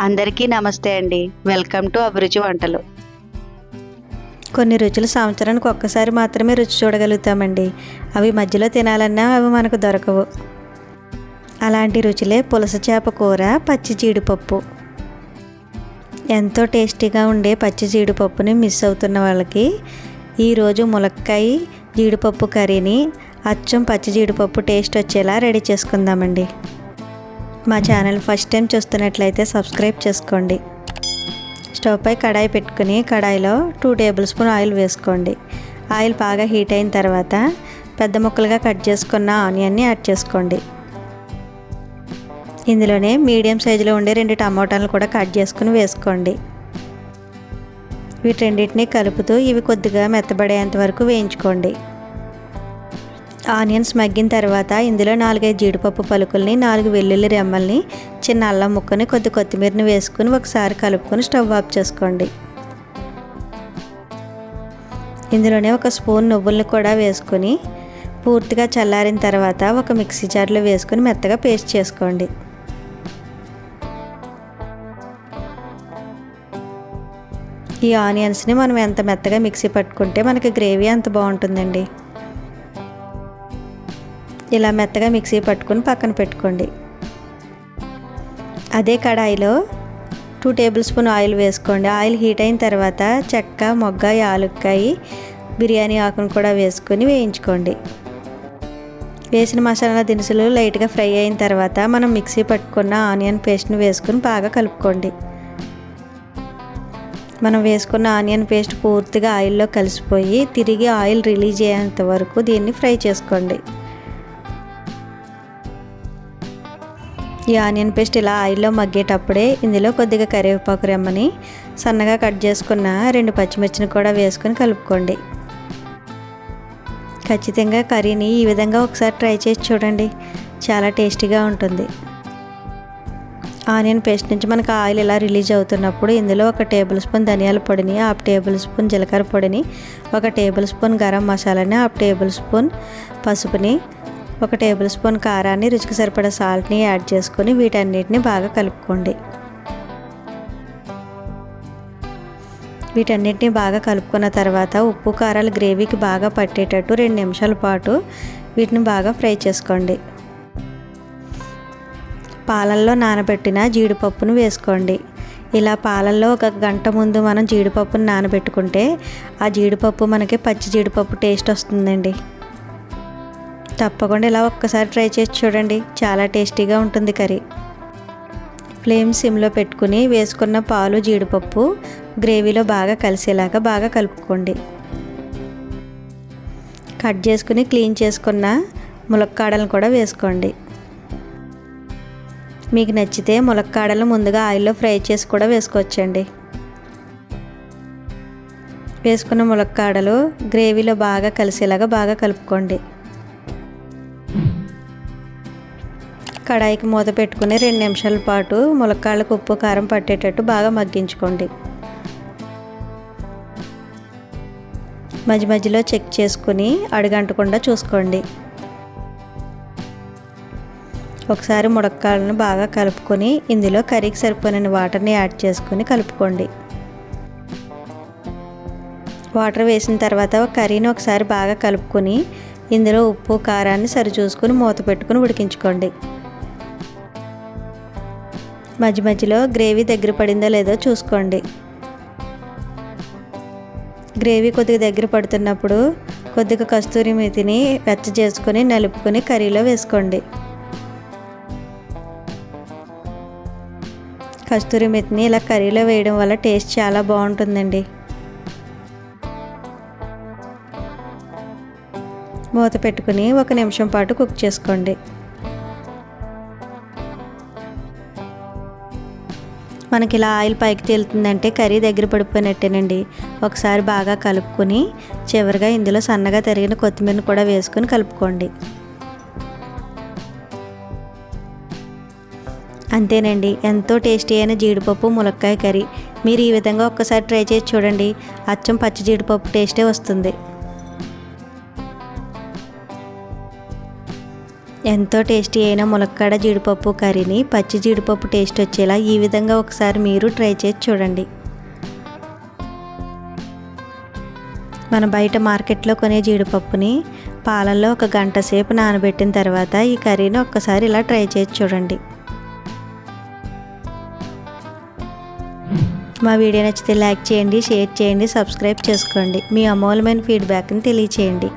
అందరికీ నమస్తే అండి. వెల్కమ్ టు అభిరుచి వంటలు. కొన్ని రుచులు సంవత్సరానికి ఒక్కసారి మాత్రమే రుచి చూడగలుగుతామండి. అవి మధ్యలో తినాలన్నా అవి మనకు దొరకవు. అలాంటి రుచులే పులస చేప కూర పచ్చి జీడిపప్పు. ఎంతో టేస్టీగా ఉండే పచ్చి జీడిపప్పుని మిస్ అవుతున్న వాళ్ళకి ఈరోజు ములక్కాయ జీడిపప్పు కర్రీని అచ్చం పచ్చి జీడిపప్పు టేస్ట్ వచ్చేలా రెడీ చేసుకుందామండి. మా ఛానల్ ఫస్ట్ టైం చూస్తున్నట్లయితే సబ్స్క్రైబ్ చేసుకోండి. స్టవ్ పై కడాయి పెట్టుకుని కడాయిలో టూ టేబుల్ స్పూన్ ఆయిల్ వేసుకోండి. ఆయిల్ బాగా హీట్ అయిన తర్వాత పెద్ద ముక్కలుగా కట్ చేసుకున్న ఆనియన్ని యాడ్ చేసుకోండి. ఇందులోనే మీడియం సైజులో ఉండే రెండు టమోటాలు కూడా కట్ చేసుకుని వేసుకోండి. వీటన్నిటిని కలుపుతూ ఇవి కొద్దిగా మెత్తబడేంత వరకు వేయించుకోండి. ఆనియన్స్ మగ్గిన తర్వాత ఇందులో నాలుగైదు జీడిపప్పు పలుకుల్ని నాలుగు వెల్లుల్లి రెమ్మల్ని చిన్న అల్లం ముక్కని కొద్ది కొత్తిమీరని వేసుకుని ఒకసారి కలుపుకొని స్టవ్ ఆఫ్ చేసుకోండి. ఇందులోనే ఒక స్పూన్ నువ్వుల్ని కూడా వేసుకొని పూర్తిగా చల్లారిన తర్వాత ఒక మిక్సీ జార్లో వేసుకొని మెత్తగా పేస్ట్ చేసుకోండి. ఈ ఆనియన్స్ని మనం ఎంత మెత్తగా మిక్సీ పట్టుకుంటే మనకి గ్రేవీ అంత బాగుంటుందండి. ఇలా మెత్తగా మిక్సీ పట్టుకుని పక్కన పెట్టుకోండి. అదే కడాయిలో టూ టేబుల్ స్పూన్ ఆయిల్ వేసుకోండి. ఆయిల్ హీట్ అయిన తర్వాత చెక్క మొగ్గ యాలుక్కాయ బిర్యానీ ఆకును కూడా వేసుకొని వేయించుకోండి. వేసిన మసాలా దినుసులు లైట్గా ఫ్రై అయిన తర్వాత మనం మిక్సీ పట్టుకున్న ఆనియన్ పేస్ట్ని వేసుకుని బాగా కలుపుకోండి. మనం వేసుకున్న ఆనియన్ పేస్ట్ పూర్తిగా ఆయిల్లో కలిసిపోయి తిరిగి ఆయిల్ రిలీజ్ అయ్యేంత వరకు దీన్ని ఫ్రై చేసుకోండి. ఈ ఆనియన్ పేస్ట్ ఇలా ఆయిల్లో మగ్గేటప్పుడే ఇందులో కొద్దిగా కరివేపాకు రెమ్మని సన్నగా కట్ చేసుకున్న రెండు పచ్చిమిర్చిని కూడా వేసుకొని కలుపుకోండి. ఖచ్చితంగా కర్రీని ఈ విధంగా ఒకసారి ట్రై చేసి చూడండి. చాలా టేస్టీగా ఉంటుంది. ఆనియన్ పేస్ట్ నుంచి మనకు ఆయిల్ ఇలా రిలీజ్ అవుతున్నప్పుడు ఇందులో ఒక టేబుల్ స్పూన్ ధనియాల పొడిని హాఫ్ టేబుల్ స్పూన్ జీలకర్ర పొడిని ఒక టేబుల్ స్పూన్ గరం మసాలాని హాఫ్ టేబుల్ స్పూన్ పసుపుని ఒక టేబుల్ స్పూన్ కారాన్ని రుచికి సరిపడా సాల్ట్ని యాడ్ చేసుకొని వీటన్నిటిని బాగా కలుపుకోండి. వీటన్నిటిని బాగా కలుపుకున్న తర్వాత ఉప్పు కారాలు గ్రేవీకి బాగా పట్టేటట్టు రెండు నిమిషాల పాటు వీటిని బాగా ఫ్రై చేసుకోండి. పాలల్లో నానబెట్టిన జీడిపప్పును వేసుకోండి. ఇలా పాలల్లో ఒక గంట ముందు మనం జీడిపప్పును నానబెట్టుకుంటే ఆ జీడిపప్పు మనకి పచ్చి జీడిపప్పు టేస్ట్ వస్తుందండి. తప్పకుండా ఇలా ఒక్కసారి ట్రై చేసి చూడండి. చాలా టేస్టీగా ఉంటుంది కర్రీ. ఫ్లేమ్ సిమ్లో పెట్టుకుని వేసుకున్న పాలు జీడిపప్పు గ్రేవీలో బాగా కలిసేలాగా బాగా కలుపుకోండి. కట్ చేసుకుని క్లీన్ చేసుకున్న ములక్కాడలను కూడా వేసుకోండి. మీకు నచ్చితే ములక్కాడలు ముందుగా ఆయిల్లో ఫ్రై చేసి కూడా వేసుకోవచ్చండి. వేసుకున్న ములక్కాడలు గ్రేవీలో బాగా కలిసేలాగా బాగా కలుపుకోండి. కడాయికి మూత పెట్టుకుని రెండు నిమిషాల పాటు ములక్కాళ్ళకు ఉప్పు కారం పట్టేటట్టు బాగా మగ్గించుకోండి. మధ్య మధ్యలో చెక్ చేసుకుని అడుగంటకుండా చూసుకోండి. ఒకసారి ముడక్కాళ్ళను బాగా కలుపుకొని ఇందులో కర్రీకి సరిపోయిన వాటర్ని యాడ్ చేసుకొని కలుపుకోండి. వాటర్ వేసిన తర్వాత కర్రీని ఒకసారి బాగా కలుపుకొని ఇందులో ఉప్పు కారాన్ని సరిచూసుకుని మూత పెట్టుకుని ఉడికించుకోండి. మధ్య మధ్యలో గ్రేవీ దగ్గర పడిందో లేదో చూసుకోండి. గ్రేవీ కొద్దిగా దగ్గర పడుతున్నప్పుడు కొద్దిగా కస్తూరి మెతిని వెచ్చ చేసుకొని నలుపుకొని కర్రీలో వేసుకోండి. కస్తూరి మెతిని ఇలా కర్రీలో వేయడం వల్ల టేస్ట్ చాలా బాగుంటుందండి. మూత పెట్టుకుని ఒక నిమిషం పాటు కుక్ చేసుకోండి. మనకి ఇలా ఆయిల్ పైకి తేలుతుందంటే కర్రీ దగ్గర పడిపోయినట్టేనండి. ఒకసారి బాగా కలుపుకొని చివరిగా ఇందులో సన్నగా తరిగిన కొత్తిమీరను కూడా వేసుకొని కలుపుకోండి. అంతేనండి ఎంతో టేస్టీ అయిన జీడిపప్పు ములక్కాయ కర్రీ. మీరు ఈ విధంగా ఒక్కసారి ట్రై చేసి చూడండి. అచ్చం పచ్చి జీడిపప్పు టేస్టే వస్తుంది. ఎంతో టేస్టీ అయిన ములక్కాడ జీడిపప్పు కర్రీని పచ్చి జీడిపప్పు టేస్ట్ వచ్చేలా ఈ విధంగా ఒకసారి మీరు ట్రై చేసి చూడండి. మన బయట మార్కెట్లో కొనే జీడిపప్పుని పాలల్లో ఒక గంట సేపు నానబెట్టిన తర్వాత ఈ కర్రీని ఒక్కసారి ఇలా ట్రై చేసి చూడండి. మా వీడియో నచ్చితే లైక్ చేయండి షేర్ చేయండి సబ్స్క్రైబ్ చేసుకోండి. మీ అమూల్యమైన ఫీడ్బ్యాక్ని తెలియచేయండి.